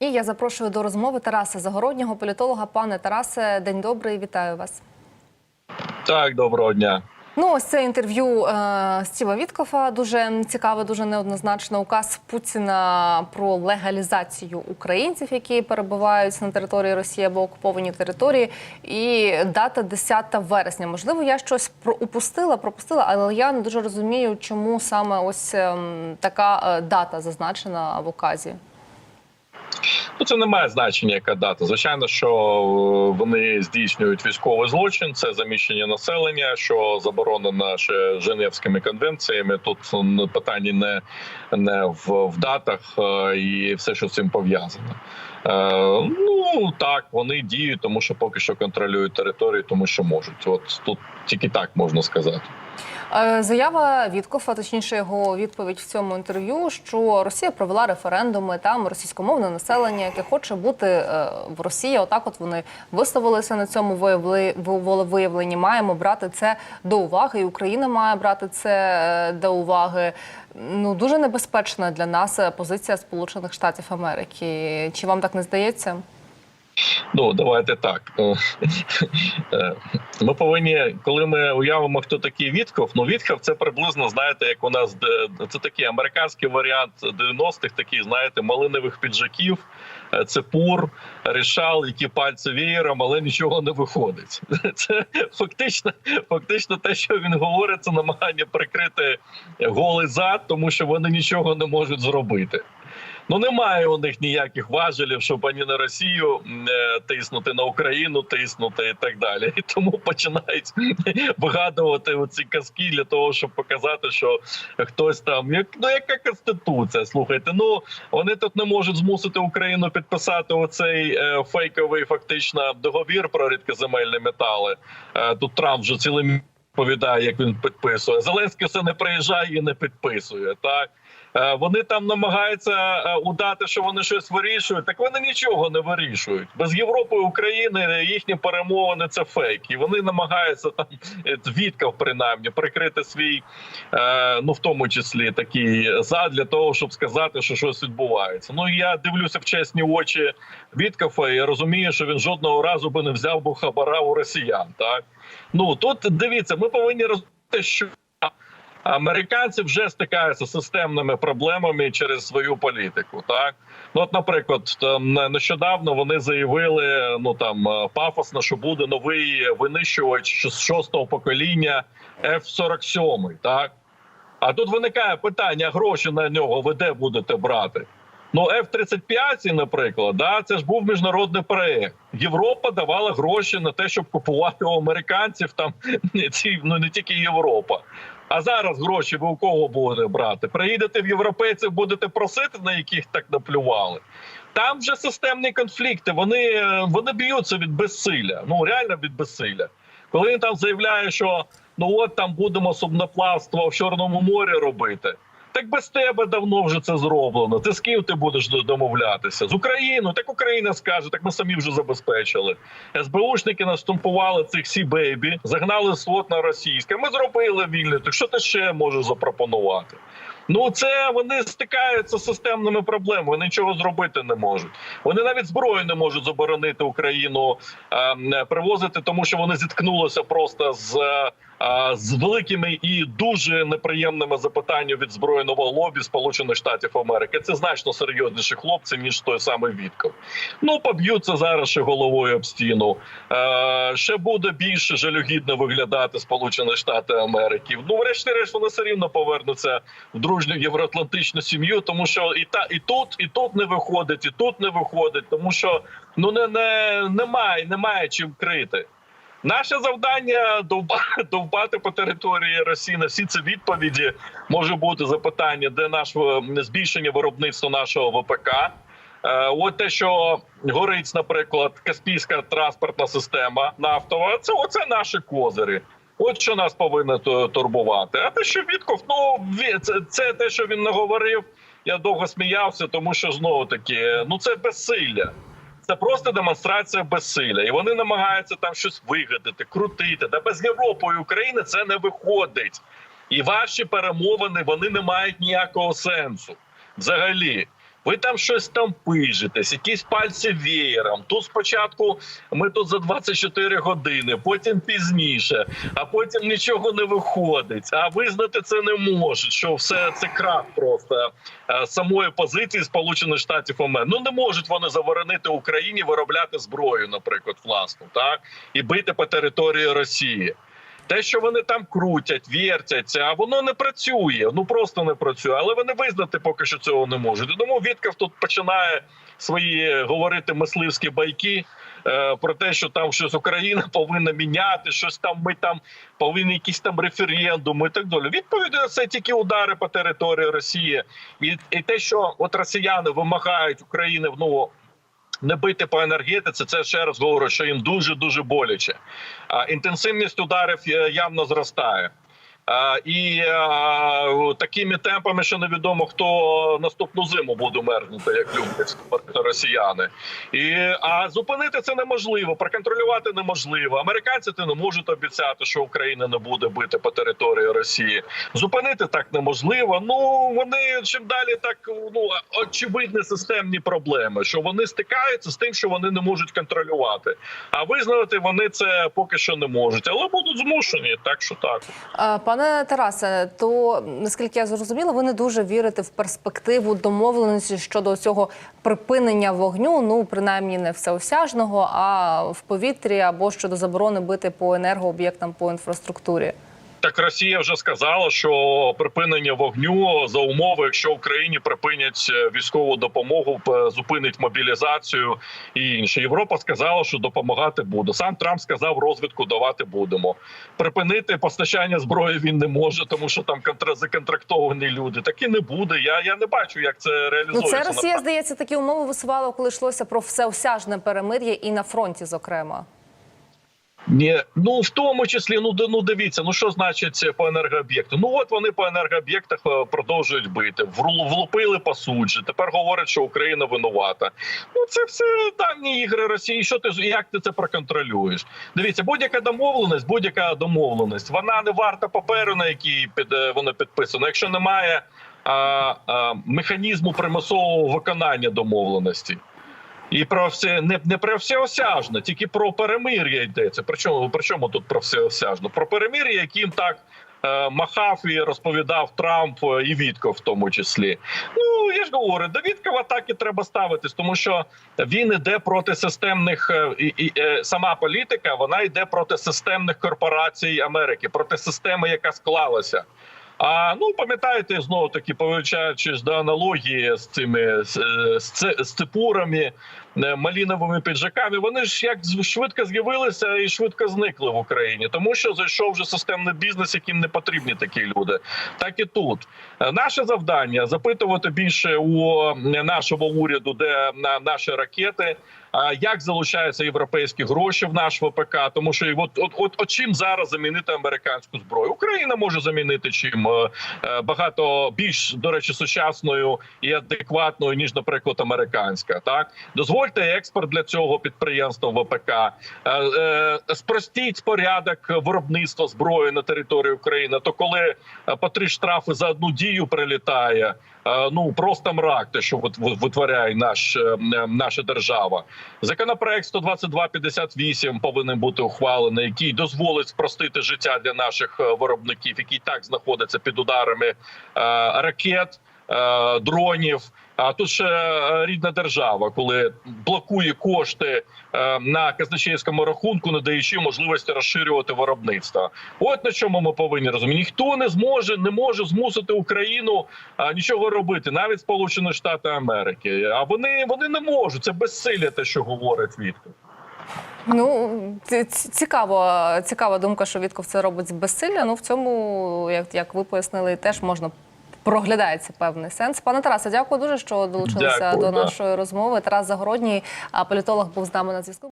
І я запрошую до розмови Тараса Загороднього, політолога. Пане Тарасе, день добрий, вітаю вас. Так, доброго дня. Ну, ось це інтерв'ю е, Стіва Віткофа дуже цікаве, дуже неоднозначно. Указ Путіна про легалізацію українців, які перебувають на території Росії або окуповані території. І дата 10 вересня. Можливо, я щось про упустила, пропустила, але я не дуже розумію, чому саме ось ем, така е, дата зазначена в указі. Ну це не має значення, яка дата. Звичайно, що е, вони здійснюють військовий злочин, це заміщення населення, що заборонено ще Женевськими конвенціями. Тут питання не, не в, в датах е, і все, що з цим пов'язано. Е, ну так, вони діють, тому що поки що контролюють територію, тому що можуть. От тут тільки так можна сказати. Е, Заява Віткофа, точніше його відповідь в цьому інтерв'ю, що Росія провела референдуми, там російськомовне населення, яке хоче бути е, в Росії. Отак, от вони виставилися на цьому волевиявленні. Маємо брати це до уваги, і Україна має брати це е, до уваги. Ну дуже небезпечна для нас позиція Сполучених Штатів Америки. Чи вам так не здається? Ну давайте так. Е, е, Ми повинні, коли ми уявимо, хто такий Вітков, ну Вітков це приблизно знаєте, як у нас це такий американський варіант 90-х, такий, знаєте, малинових піджаків. Е, Це пур, рішал, які пальці веєром, але нічого не виходить. Це фактично, фактично те, що він говорить, це намагання прикрити голий зад, тому що вони нічого не можуть зробити. Ну немає у них ніяких важелів, щоб ані на Росію е, тиснути на Україну, тиснути і так далі. І тому починають вигадувати оці казки для того, щоб показати, що хтось там як ну яка конституція. Слухайте, ну вони тут не можуть змусити Україну підписати оцей е, фейковий фактично договір про рідкоземельні метали. Е, тут Трамп вже цілим повідає, як він підписує. Зеленський все не приїжджає і не підписує. Так вони там намагаються е, удати, що вони щось вирішують. Так вони нічого не вирішують. Без Європи і України їхні перемовини це фейк. І вони намагаються там е, Віткав принаймні прикрити свій, е, ну в тому числі такий зад для того, щоб сказати, що щось відбувається. Ну я дивлюся в чесні очі Віткафа, і розумію, що він жодного разу би не взяв би хабара у росіян. Так ну тут дивіться, ми повинні розуміти, що. Американці вже стикаються з системними проблемами через свою політику. Так ну от, наприклад, там нещодавно вони заявили, ну там е, пафосно, що буде новий винищувач з шостого покоління F-47, Так а тут виникає питання: гроші на нього ви де будете брати? Ну, F-35, наприклад, да, це ж був міжнародний проект. Європа давала гроші на те, щоб купувати у американців там ці ну не тільки Європа. А зараз гроші ви у кого будете брати? Приїдете в європейців, будете просити, на яких так наплювали. Там вже системні конфлікти. Вони, е, вони б'ються від безсилля. Ну реально від безсилля. Коли він там заявляє, що ну от там будемо судноплавство в Чорному морі робити. Так без тебе давно вже це зроблено. Ти з ким ти будеш домовлятися? З Україною? Так Україна скаже, так ми самі вже забезпечили. СБУшники настумпували цих сі бейбі, загнали слот на російське. Ми зробили вільне. Так що ти ще можеш запропонувати? Ну це вони стикаються з системними проблемами. Вони нічого зробити не можуть. Вони навіть зброю не можуть заборонити Україну е, привозити, тому що вони зіткнулися просто з. З великими і дуже неприємними запитаннями від збройного лобі Сполучених Штатів Америки. Це значно серйозніші хлопці ніж той самий Вітков. Ну поб'ються зараз ще головою об стіну. Е, ще буде більше жалюгідно виглядати Сполучені Штати Америки. Ну, врешті-решт, вони все рівно повернуться в дружню євроатлантичну сім'ю, тому що і та і тут, і тут не виходить, і тут не виходить, тому що ну не, не немає, немає чим крити. Наше завдання довбати, довбати по території Росії на всі ці відповіді може бути запитання, де наш е, збільшення виробництва нашого ВПК. Е, От те, що горить, наприклад, Каспійська транспортна система нафтова, це оце наші козири. От що нас повинно турбувати. А те, що Вітков, ну це, це те, що він наговорив. Я довго сміявся, тому що знову таки, ну це безсилля. Це просто демонстрація безсилля, і вони намагаються там щось вигадати, крутити. Та без Європи і України це не виходить. І ваші перемовини вони не мають ніякого сенсу взагалі. Ви там щось там пижитесь, якісь пальці веєром. Тут спочатку ми тут за 24 години, потім пізніше, а потім нічого не виходить. А визнати це не можуть. Що все це крах просто е, самої позиції Сполучених Штатів Америки. Ну не можуть вони заборонити Україні виробляти зброю, наприклад, власну, так і бити по території Росії. Те, що вони там крутять, вертяться, а воно не працює. Ну просто не працює. Але вони визнати поки що цього не можуть. Тому Вітков тут починає свої говорити мисливські байки е, про те, що там щось Україна повинна міняти, щось там ми там повинні якісь там референдуми і так далі. Відповідь це тільки удари по території Росії, і, і те, що от росіяни вимагають України ну, не бити по енергетиці, це ще раз говорю, що їм дуже дуже боляче. А, інтенсивність ударів е, явно зростає. А, і такими темпами, що невідомо хто наступну зиму буде мерзнути, як люблять росіяни. І а зупинити це неможливо, проконтролювати неможливо. Американці ти не можуть обіцяти, що Україна не буде бити по території Росії. Зупинити так неможливо. Ну вони чим далі так ну очевидні системні проблеми, що вони стикаються з тим, що вони не можуть контролювати. А визнати вони це поки що не можуть, але будуть змушені. Так що так. Е, Пане Тарасе, то наскільки я зрозуміла, ви не дуже вірите в перспективу домовленості щодо цього припинення вогню, ну принаймні не всеосяжного, а в повітрі або щодо заборони бити по енергооб'єктам по інфраструктурі. Так Росія вже сказала, що припинення вогню за умови, якщо Україні припинять е, військову допомогу, зупинить мобілізацію і інше. Європа сказала, що допомагати буде. Сам Трамп сказав, розвідку давати будемо. Припинити постачання зброї він не може, тому що там контра- законтрактовані люди. Так і не буде. Я, я не бачу, як це Ну це Росія, здається, такі умови висувала, коли йшлося про всеосяжне перемир'я і на фронті, зокрема. Ні, ну в тому числі, ну ну дивіться, ну що значить по енергооб'єкту? Ну от вони по енергооб'єктах е, продовжують бити, влупили по суджі. Тепер говорять, що Україна винувата. Ну це все давні ігри Росії. Що ти як ти це проконтролюєш? Дивіться, будь-яка домовленість, будь-яка домовленість, вона не варта паперу, на якій під е, воно підписано. Якщо немає а, а, механізму примусового виконання домовленості. І про все не, не про всеосяжне, тільки про перемир'я йдеться. Причому причому тут про всеосяжне? Про перемир'я, яким так е, махав і розповідав Трамп е, і Вітков в тому числі. Ну я ж говорю, до Віткова так і треба ставитись, тому що він іде проти системних е, і, і е, сама політика, вона йде проти системних корпорацій Америки, проти системи, яка склалася. А ну пам'ятаєте знову таки, повертаючись до аналогії з цими з, е, з, з цепурами, маліновими піджаками, вони ж як швидко з'явилися і швидко зникли в Україні, тому що зайшов вже системний бізнес, яким не потрібні такі люди. Так і тут Е, наше завдання запитувати більше у е, нашого уряду, де на наші ракети. А як залучаються європейські гроші в наш ВПК? Тому що от, от, от, от чим зараз замінити американську зброю? Україна може замінити чим Е, е, багато більш до речі, сучасною і адекватною ніж, наприклад, американська. Так дозвольте експорт для цього підприємства ВПК, е, е, спростіть порядок виробництва зброї на території України. То коли е, по три штрафи за одну дію прилітає. Ну просто мрак, те, що вит- вит- витворяє наш наша держава. Законопроект 122.58 повинен бути ухвалений, який дозволить спростити життя для наших виробників, які так знаходяться під ударами ракет, дронів. А тут ще е, рідна держава, коли блокує кошти е, на казначейському рахунку, не даючи можливості розширювати виробництво. От на чому ми повинні розуміти. Ніхто не зможе не може змусити Україну нічого робити, навіть Сполучені Штати Америки. А вони вони не можуть. Це безсилля, те, що говорить Віктор. Ну ці- ці- цікаво, цікава думка, що Вітков це робить з безсилля. Ну в цьому, як, як ви пояснили, теж можна. Проглядається певний сенс. Пане Тарасе, дякую дуже, що долучилися Дякую, до да. нашої розмови. Тарас Загородній, політолог, був з нами на зв'язку.